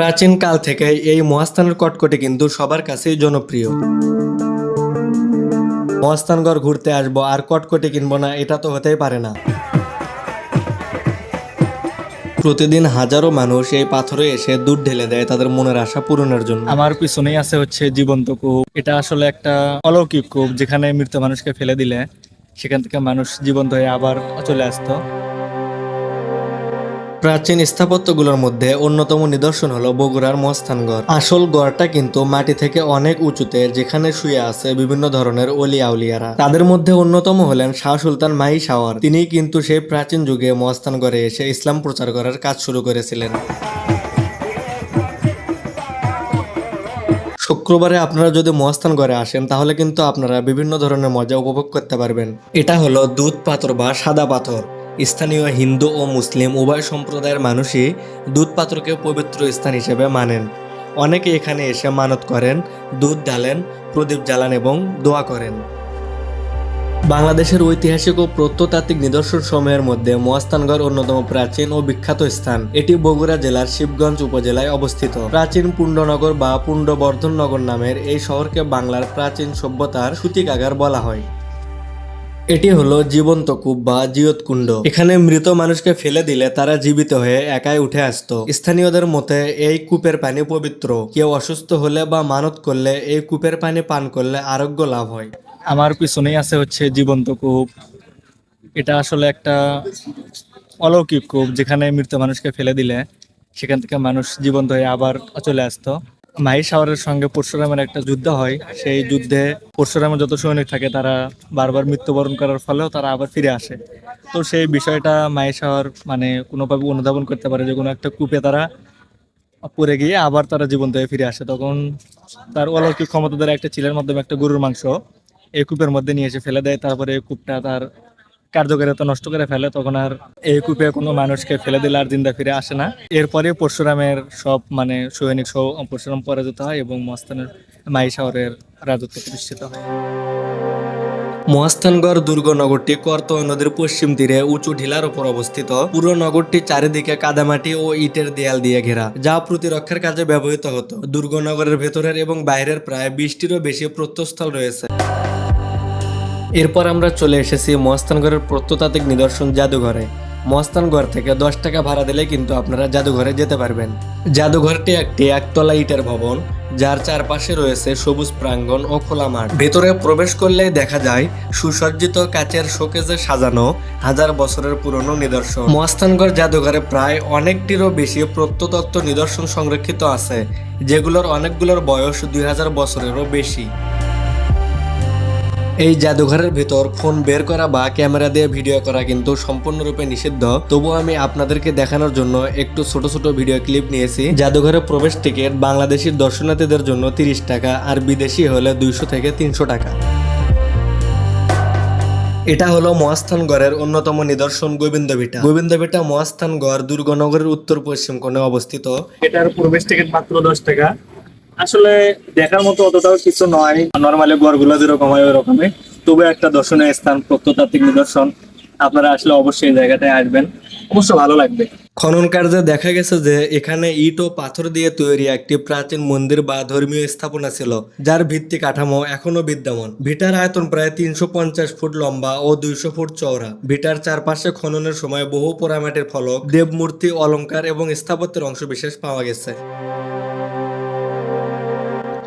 প্রাচীন কাল থেকে এই মহাস্থানের কটকটি কিন্তু সবার কাছেই জনপ্রিয়। মহাস্থানগড় ঘুরতে আসব আর কটকটি কিনবো না, এটা তো হতেই পারে না। প্রতিদিন হাজারো মানুষ এই পাথরে এসে দুধ ঢেলে দেয় তাদের মনের আশা পূরণের জন্য। আমার পিছনেই আছে হচ্ছে জীবন্ত কূপ। এটা আসলে একটা অলৌকিক কূপ যেখানে মৃত মানুষকে ফেলে দিলে সেখান থেকে মানুষ জীবন্ত হয়ে আবার চলে আসতো। প্রাচীন স্থাপত্যগুলোর মধ্যে অন্যতম নিদর্শন হলো বগুড়ার মস্তানগড়। আসল গড়টা কিন্তু মাটি থেকে অনেক উঁচুতে যেখানে শুয়ে আছে বিভিন্ন ধরনের অলি আউলিয়ারা। তাদের মধ্যে অন্যতম হলেন শাহ সুলতান মাহি শাওয়ার। তিনি কিন্তু সেই প্রাচীন যুগে মস্তানগড়ে এসে ইসলাম প্রচার করার কাজ শুরু করেছিলেন। শুক্রবারে আপনারা যদি মহাস্থানগড়ে আসেন, তাহলে কিন্তু আপনারা বিভিন্ন ধরনের মজা উপভোগ করতে পারবেন। এটা হলো দুধ পাথর বা সাদা পাথর। স্থানীয় হিন্দু ও মুসলিম উভয় সম্প্রদায়ের মানুষই দুধ পাথরকে পবিত্র স্থান হিসেবে মানেন। অনেকে এখানে এসে মানত করেন, দুধ ঢালেন, প্রদীপ জ্বালান এবং দোয়া করেন। বাংলাদেশের ঐতিহাসিক ও প্রত্নতাত্ত্বিক নিদর্শন সময়ের মধ্যে মহাস্থানগড় অন্যতম প্রাচীন ও বিখ্যাত স্থান। এটি বগুড়া জেলার শিবগঞ্জ উপজেলায় অবস্থিত। প্রাচীন পুণ্ডনগর বা পুণ্ডবর্ধন নগর নামের এই শহরকে বাংলার প্রাচীন সভ্যতার সূতিকাগার বলা হয়। এটি হলো জীবন্ত কূপ বা জিয়ত কুণ্ড এখানে মৃত মানুষকে ফেলে দিলে তারা জীবিত হয়ে একাই উঠে আসতো। স্থানীয়দের মতে, এই কূপের পানি পবিত্র। কেউ অসুস্থ হলে বা মানত করলে এই কূপের পানি পান করলে আরোগ্য লাভ হয়। আমার পিছনেই আছে হচ্ছে জীবন্ত কূপ। এটা আসলে একটা অলৌকিক কূপ যেখানে মৃত মানুষকে ফেলে দিলে সেখান থেকে মানুষ জীবন্ত হয়ে আবার চলে আসতো। মাহি শাওয়ারের সঙ্গে পরশুরামের একটা যুদ্ধ হয়। সেই যুদ্ধে পরশুরামের যত সৈনিক থাকে, তারা বারবার মৃত্যুবরণ করার ফলেও তারা আবার ফিরে আসে। তো সেই বিষয়টা মাহি শাওয়ার মানে কোনোভাবে অনুধাবন করতে পারে যে কোনো একটা কূপে তারা পড়ে গিয়ে আবার তারা জীবন্ত হয়ে ফিরে আসে। তখন তার অলৌকিক ক্ষমতা দ্বারা একটা চিলের মাধ্যমে একটা গরুর মাংস এই কূপের মধ্যে নিয়ে এসে ফেলে দেয়। তারপরে এই কূপটা তার কার্যকারিতা নষ্ট করে ফেলে, তখন আর এই কূপে কোনো মানুষকে ফেলে দিলে আর জিন্দা ফিরে আসে না। এরপরে পরশুরামের সব মানে সৈনিক সহ পরশুরাম পরাজিত হয় এবং মস্তানের মাই শহরের রাজত্ব প্রতিষ্ঠিত হয়। মহাস্থানগড় দুর্গ নগরটি করতোয়া নদীর পশ্চিম তীরে উঁচু ঢিলার উপর অবস্থিত। পুরো নগরটি চারিদিকে কাদামাটি ও ইটের দেয়াল দিয়ে ঘেরা, যা প্রতিরক্ষার কাজে ব্যবহৃত হতো। দুর্গনগরের ভেতরের এবং বাইরের প্রায় বিশটিরও বেশি প্রত্যস্থল রয়েছে। এরপর আমরা চলে এসেছি মহাস্থানগড়ের প্রত্নতাত্ত্বিক নিদর্শন জাদুঘরে। মহাস্থানগড় থেকে দশ টাকা ভাড়া দিলে কিন্তু আপনারা জাদুঘরে যেতে পারবেন। জাদুঘরটি একটি একতলা ইটের ভবন, যার চারপাশে রয়েছে সবুজ প্রাঙ্গণ ও খোলা মাঠ। ভেতরে প্রবেশ করলেই দেখা যায়, সুসজ্জিত কাচের শোকেজে সাজানো হাজার বছরের পুরনো নিদর্শন। মহাস্থানগড় জাদুঘরে প্রায় অনেকটিরও বেশি প্রত্নতত্ত্ব নিদর্শন সংরক্ষিত আছে, যেগুলোর অনেকগুলোর বয়স দুই হাজার বছরেরও বেশি। এই জাদুঘরের ভিতর ফোন বের করা বা ক্যামেরা দিয়ে ভিডিও করা কিন্তু সম্পূর্ণরূপে নিষিদ্ধ। তবু আমি আপনাদেরকে দেখানোর জন্য একটু ছোট ছোট ভিডিও ক্লিপ নিয়েছি। জাদুঘরের প্রবেশ টিকিট বাংলাদেশি দর্শনার্থীদের জন্য তিরিশ টাকা আর বিদেশি হলে দুইশো থেকে তিনশো টাকা। এটা হলো মহাস্থানগড়ের অন্যতম নিদর্শন গোবিন্দ ভিটা গোবিন্দভিটা গোবিন্দভিটা মহাস্থানগড় দুর্গনগরের উত্তর পশ্চিম কোণে অবস্থিত। এটার প্রবেশ টিকিট মাত্র দশ টাকা। আসলে দেখার মতো অতটাও কিছু নয়। নর্মালি গড়গুলো যেরকম হয় ওই তবু একটা দর্শনীয় স্থান, প্রত্নতাত্ত্বিক নিদর্শন। আপনারা আসলে অবশ্যই এই জায়গাটায় আসবেন। অবশ্য ভালো লাগবে। খনন কার্যে দেখা গেছে যে, এখানে ইট ও পাথর দিয়ে তৈরি একটি প্রাচীন মন্দির বা ধর্মীয় স্থাপনা ছিল, যার ভিত্তি কাঠামো এখনও বিদ্যমান। ভিটার আয়তন প্রায় তিনশো পঞ্চাশ ফুট লম্বা ও দুইশো ফুট চওড়া। ভিটার চারপাশে খননের সময় বহু পোড়ামাটির ফলক, দেবমূর্তি অলংকার এবং স্থাপত্যের অংশ বিশেষ পাওয়া গেছে।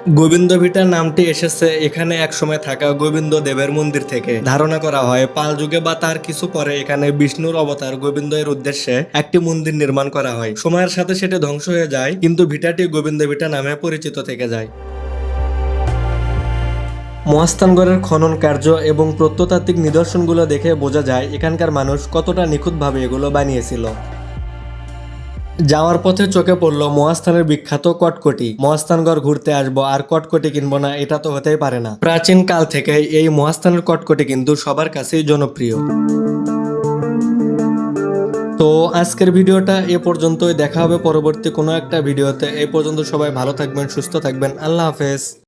গোবিন্দ ভিটা নামটি এসেছে এখানে একসময় থাকা গোবিন্দ দেবের মন্দির থেকে। ধারণা করা হয়, পাল যুগে বা তার কিছু পরে এখানে বিষ্ণুর অবতার গোবিন্দ এর উদ্দেশ্যে একটি মন্দির নির্মাণ করা হয়। সময়ের সাথে সেটি ধ্বংস হয়ে যায়, কিন্তু ভিটাটি গোবিন্দ ভিটা নামে পরিচিত থেকে যায়। মহাস্থানগড়ের খনন কার্য এবং প্রত্নতাত্ত্বিক নিদর্শনগুলো দেখে বোঝা যায়, এখানকার মানুষ কতটা নিখুঁতভাবে এগুলো বানিয়েছিল। যাওয়ার পথে চোখে পড়ল মহাস্থানের বিখ্যাত কটকটি। মহাস্থানগড় ঘুরতে আসব আর কটকটি কিনবো না, এটা তো হতেই পারে না। প্রাচীন কাল থেকে এই মহাস্থানের কটকটি কিন্তু সবার কাছেই জনপ্রিয়। তো আজকের ভিডিওটা এ পর্যন্তই, দেখা হবে পরবর্তী কোনো একটা ভিডিওতে। এ পর্যন্ত সবাই ভালো থাকবেন, সুস্থ থাকবেন। আল্লাহ হাফেজ।